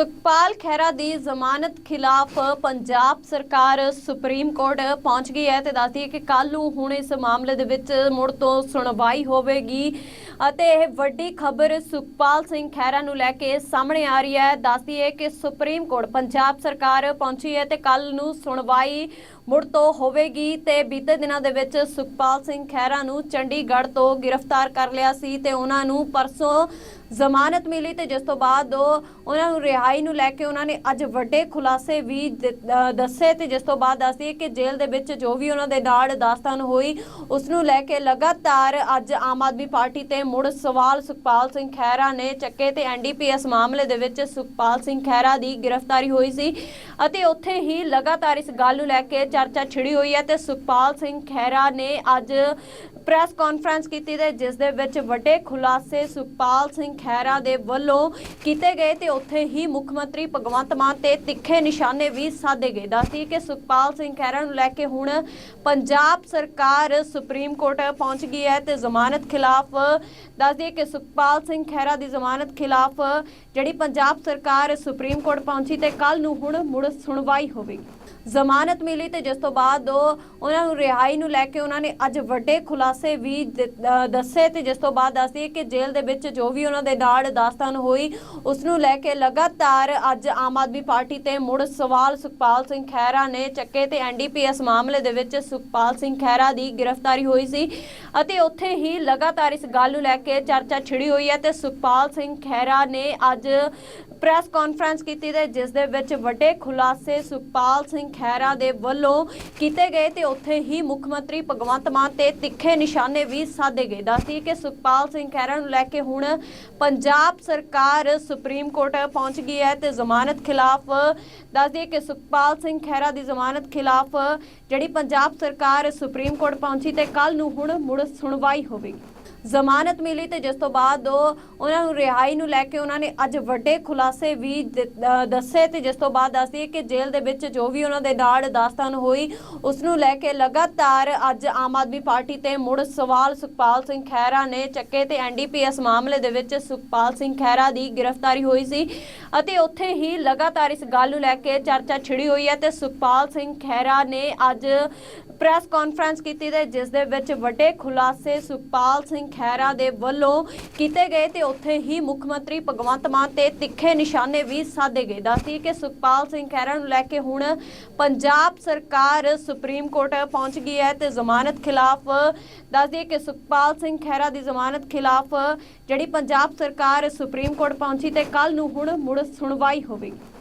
ਸੁਖਪਾਲ ਖਹਿਰਾ ਦੀ ਜ਼ਮਾਨਤ ਖਿਲਾਫ ਪੰਜਾਬ ਸਰਕਾਰ ਸੁਪਰੀਮ ਕੋਰਟ ਪਹੁੰਚ ਗਈ ਹੈ ਤੇ ਦੱਸਦੀ ਹੈ ਕਿ ਕੱਲ ਨੂੰ ਹੁਣ ਇਸ ਮਾਮਲੇ ਦੇ ਵਿੱਚ ਮੁੜ ਤੋਂ ਸੁਣਵਾਈ ਹੋਵੇਗੀ। ਅਤੇ ਇਹ ਵੱਡੀ ਖਬਰ ਸੁਖਪਾਲ ਸਿੰਘ ਖਹਿਰਾ ਨੂੰ ਲੈ ਕੇ ਸਾਹਮਣੇ ਆ ਰਹੀ ਹੈ। ਦੱਸਦੀ ਹੈ ਕਿ ਸੁਪਰੀਮ ਕੋਰਟ ਪੰਜਾਬ ਸਰਕਾਰ ਪਹੁੰਚੀ ਹੈ ਤੇ ਕੱਲ ਨੂੰ ਸੁਣਵਾਈ ਮੁੜ ਤੋਂ ਹੋਵੇਗੀ ਤੇ ਬੀਤੇ ਦਿਨਾਂ ਦੇ ਵਿੱਚ ਸੁਖਪਾਲ ਸਿੰਘ ਖਹਿਰਾ ਨੂੰ ਚੰਡੀਗੜ੍ਹ ਤੋਂ ਗ੍ਰਿਫਤਾਰ ਕਰ ਲਿਆ ਸੀ ਤੇ ਉਹਨਾਂ ਨੂੰ ਪਰਸੋਂ ਜ਼ਮਾਨਤ ਮਿਲੀ ਤੇ ਜਿਸ ਤੋਂ ਬਾਅਦ ਉਹ ਉਹਨਾਂ ਨੂੰ ਰਿਹਾਈ ਨੂੰ ਲੈ ਕੇ ਉਹਨਾਂ ਨੇ ਅੱਜ ਵੱਡੇ ਖੁਲਾਸੇ ਵੀ ਦੱਸੇ ਤੇ ਜਿਸ ਤੋਂ ਬਾਅਦ ਦੱਸਦੀ ਕਿ ਜੇਲ੍ਹ ਦੇ ਵਿੱਚ ਜੋ ਵੀ ਉਹਨਾਂ ਦੇ ਨਾਲ ਦਾਸਤਾਨ ਹੋਈ, ਉਸ ਨੂੰ ਲੈ ਕੇ ਲਗਾਤਾਰ ਅੱਜ ਆਮ ਆਦਮੀ ਪਾਰਟੀ ਤੇ ਮੁੜ ਸਵਾਲ ਸੁਖਪਾਲ ਸਿੰਘ ਖਹਿਰਾ ਨੇ ਚੱਕੇ ਤੇ ਐਨਡੀਪੀਐਸ ਮਾਮਲੇ ਦੇ ਵਿੱਚ ਸੁਖਪਾਲ ਸਿੰਘ ਖਹਿਰਾ ਦੀ ਗ੍ਰਿਫਤਾਰੀ ਹੋਈ ਸੀ ਅਤੇ ਉੱਥੇ ਹੀ ਲਗਾਤਾਰ ਇਸ ਗੱਲ ਨੂੰ ਲੈ ਕੇ ਚਰਚਾ ਛਿੜੀ ਹੋਈ ਹੈ ਤੇ ਸੁਖਪਾਲ ਸਿੰਘ ਖਹਿਰਾ ਨੇ ਅੱਜ ਪ੍ਰੈਸ ਕਾਨਫਰੰਸ ਕੀਤੀ ਤੇ ਜਿਸ ਦੇ ਵਿੱਚ ਵੱਡੇ ਖੁਲਾਸੇ ਸੁਖਪਾਲ ਸਿੰਘ ਖਹਿਰਾ ਦੇ ਵੱਲੋਂ ਕੀਤੇ ਗਏ ਤੇ ਉੱਥੇ ਹੀ ਮੁੱਖ ਮੰਤਰੀ ਭਗਵੰਤ ਮਾਨ ਤੇ ਤਿੱਖੇ ਨਿਸ਼ਾਨੇ ਵੀ ਸਾਧੇ ਗਏ। ਦੱਸਦੀ ਕਿ ਸੁਖਪਾਲ ਸਿੰਘ ਖਹਿਰਾ ਨੂੰ ਲੈ ਕੇ ਹੁਣ ਪੰਜਾਬ ਸਰਕਾਰ ਸੁਪਰੀਮ ਕੋਰਟ ਪਹੁੰਚ ਗਈ ਹੈ ਤੇ ਜ਼ਮਾਨਤ ਖਿਲਾਫ, ਦੱਸਦੀ ਕਿ ਸੁਖਪਾਲ ਸਿੰਘ ਖਹਿਰਾ ਦੀ ਜ਼ਮਾਨਤ ਖਿਲਾਫ ਜਿਹੜੀ ਪੰਜਾਬ ਸਰਕਾਰ ਸੁਪਰੀਮ ਕੋਰਟ ਪਹੁੰਚੀ ਤੇ ਕੱਲ ਨੂੰ ਹੁਣ ਮੁੜ ਸੁਣਵਾਈ ਹੋਵੇਗੀ। ਜ਼ਮਾਨਤ ਮਿਲੀ ਤੇ ਜਿਸ ਤੋਂ ਬਾਅਦ ਉਹਨਾਂ ਨੂੰ ਰਿਹਾਈ ਨੂੰ ਲੈ ਕੇ ਉਹਨਾਂ ਨੇ ਅੱਜ ਵੱਡੇ ਖੁਲਾਸੇ ਵੀ ਦੱਸੇ ਤੇ ਜਿਸ ਤੋਂ ਬਾਅਦ ਦੱਸਦੀ ਹੈ ਕਿ ਜੇਲ੍ਹ ਦੇ ਵਿੱਚ ਜੋ ਵੀ ਉਹਨਾਂ ਦੇ ਨਾਲ ਦਾਸਤਾਨ ਹੋਈ ਉਸ ਨੂੰ ਲੈ ਕੇ ਲਗਾਤਾਰ ਅੱਜ ਆਮ ਆਦਮੀ ਪਾਰਟੀ ਤੇ ਮੁੜ ਸਵਾਲ ਸੁਖਪਾਲ ਸਿੰਘ ਖਹਿਰਾ ਨੇ ਚੱਕੇ ਤੇ ਐਨਡੀਪੀਐਸ ਮਾਮਲੇ ਦੇ ਵਿੱਚ ਸੁਖਪਾਲ ਸਿੰਘ ਖਹਿਰਾ ਦੀ ਗ੍ਰਿਫਤਾਰੀ ਹੋਈ ਸੀ ਅਤੇ ਉੱਥੇ ਹੀ ਲਗਾਤਾਰ ਇਸ ਗੱਲ ਨੂੰ ਲੈ ਕੇ ਚਰਚਾ ਛਿੜੀ ਹੋਈ ਹੈ ਤੇ ਸੁਖਪਾਲ ਸਿੰਘ ਖਹਿਰਾ ਨੇ ਅੱਜ ਪ੍ਰੈਸ ਕਾਨਫਰੰਸ ਕੀਤੀ ਤੇ ਜਿਸ ਦੇ ਵਿੱਚ ਵੱਡੇ ਖੁਲਾਸੇ ਸੁਖਪਾਲ ਸਿੰਘ ਖਹਿਰਾ ਦੇ ਵੱਲੋਂ ਕੀਤੇ ਗਏ ਤੇ ਉੱਥੇ ਹੀ ਮੁੱਖ ਮੰਤਰੀ ਭਗਵੰਤ ਮਾਨ ਤੇ ਤਿੱਖੇ ਨਿਸ਼ਾਨੇ ਵੀ ਸਾਧੇ ਗਏ। ਦੱਸਦੀ ਕਿ ਸੁਖਪਾਲ ਸਿੰਘ ਖਹਿਰਾ ਨੂੰ ਲੈ ਕੇ ਹੁਣ ਪੰਜਾਬ ਸਰਕਾਰ ਸੁਪਰੀਮ ਕੋਰਟ ਪਹੁੰਚ ਗਈ ਹੈ ਤੇ ਜ਼ਮਾਨਤ ਖਿਲਾਫ ਦੱਸਦੀ ਕਿ ਸੁਖਪਾਲ ਸਿੰਘ ਖਹਿਰਾ ਦੀ ਜ਼ਮਾਨਤ ਖਿਲਾਫ ਜਿਹੜੀ ਪੰਜਾਬ ਸਰਕਾਰ ਸੁਪਰੀਮ ਕੋਰਟ ਪਹੁੰਚੀ ਤੇ ਕੱਲ ਨੂੰ ਹੁਣ ਮੁੜ ਸੁਣਵਾਈ ਹੋਵੇਗੀ। ਜ਼ਮਾਨਤ ਮਿਲੀ ਤੇ ਜਿਸ ਤੋਂ ਬਾਅਦ ਉਹ ਉਹਨਾਂ ਨੂੰ ਰਿਹਾਈ ਨੂੰ ਲੈ ਕੇ ਉਹਨਾਂ ਨੇ ਅੱਜ ਵੱਡੇ ਖੁਲਾਸੇ ਵੀ ਦੱਸੇ ਤੇ ਜਿਸ ਤੋਂ ਬਾਅਦ ਦੱਸਦੀ ਹੈ ਕਿ ਜੇਲ੍ਹ ਦੇ ਵਿੱਚ ਜੋ ਵੀ ਉਹਨਾਂ ਦੇ ਨਾਲ ਦਾਸਤਾਨ ਹੋਈ, ਉਸ ਨੂੰ ਲੈ ਕੇ ਲਗਾਤਾਰ ਅੱਜ ਆਮ ਆਦਮੀ ਪਾਰਟੀ ਤੇ ਮੁੜ ਸਵਾਲ ਸੁਖਪਾਲ ਸਿੰਘ ਖਹਿਰਾ ਨੇ ਚੱਕੇ ਤੇ ਐਨਡੀਪੀਐਸ ਮਾਮਲੇ ਦੇ ਵਿੱਚ ਸੁਖਪਾਲ ਸਿੰਘ ਖਹਿਰਾ ਦੀ ਗ੍ਰਿਫਤਾਰੀ ਹੋਈ ਸੀ ਅਤੇ ਉੱਥੇ ਹੀ ਲਗਾਤਾਰ ਇਸ ਗੱਲ ਨੂੰ ਲੈ ਕੇ ਚਰਚਾ ਛਿੜੀ ਹੋਈ ਹੈ ਤੇ ਸੁਖਪਾਲ ਸਿੰਘ ਖਹਿਰਾ ਨੇ ਅੱਜ ਪ੍ਰੈਸ ਕਾਨਫਰੰਸ ਕੀਤੀ ਤੇ ਜਿਸ ਦੇ ਵਿੱਚ ਵੱਡੇ ਖੁਲਾਸੇ ਸੁਖਪਾਲ ਸਿੰਘ ਖਹਿਰਾ ਦੇ ਵੱਲੋਂ ਕੀਤੇ ਗਏ ਤੇ ਉੱਥੇ ਹੀ ਮੁੱਖ ਮੰਤਰੀ ਭਗਵੰਤ ਮਾਨ ਤੇ ਤਿੱਖੇ ਨਿਸ਼ਾਨੇ ਵੀ ਸਾਧੇ ਗਏ। ਦੱਸਦੀ ਕਿ ਸੁਖਪਾਲ ਸਿੰਘ ਖਹਿਰਾ ਨੂੰ ਲੈ ਕੇ ਹੁਣ ਪੰਜਾਬ ਸਰਕਾਰ ਸੁਪਰੀਮ ਕੋਰਟ ਪਹੁੰਚ ਗਈ ਹੈ ਤੇ ਜ਼ਮਾਨਤ ਖਿਲਾਫ ਦੱਸਦੀ ਕਿ ਸੁਖਪਾਲ ਸਿੰਘ ਖਹਿਰਾ ਦੀ ਜ਼ਮਾਨਤ ਖਿਲਾਫ ਜਿਹੜੀ ਪੰਜਾਬ ਸਰਕਾਰ ਸੁਪਰੀਮ ਕੋਰਟ ਪਹੁੰਚੀ ਤੇ ਕੱਲ ਨੂੰ ਹੁਣ ਮੁੜ ਸੁਣਵਾਈ ਹੋਵੇਗੀ।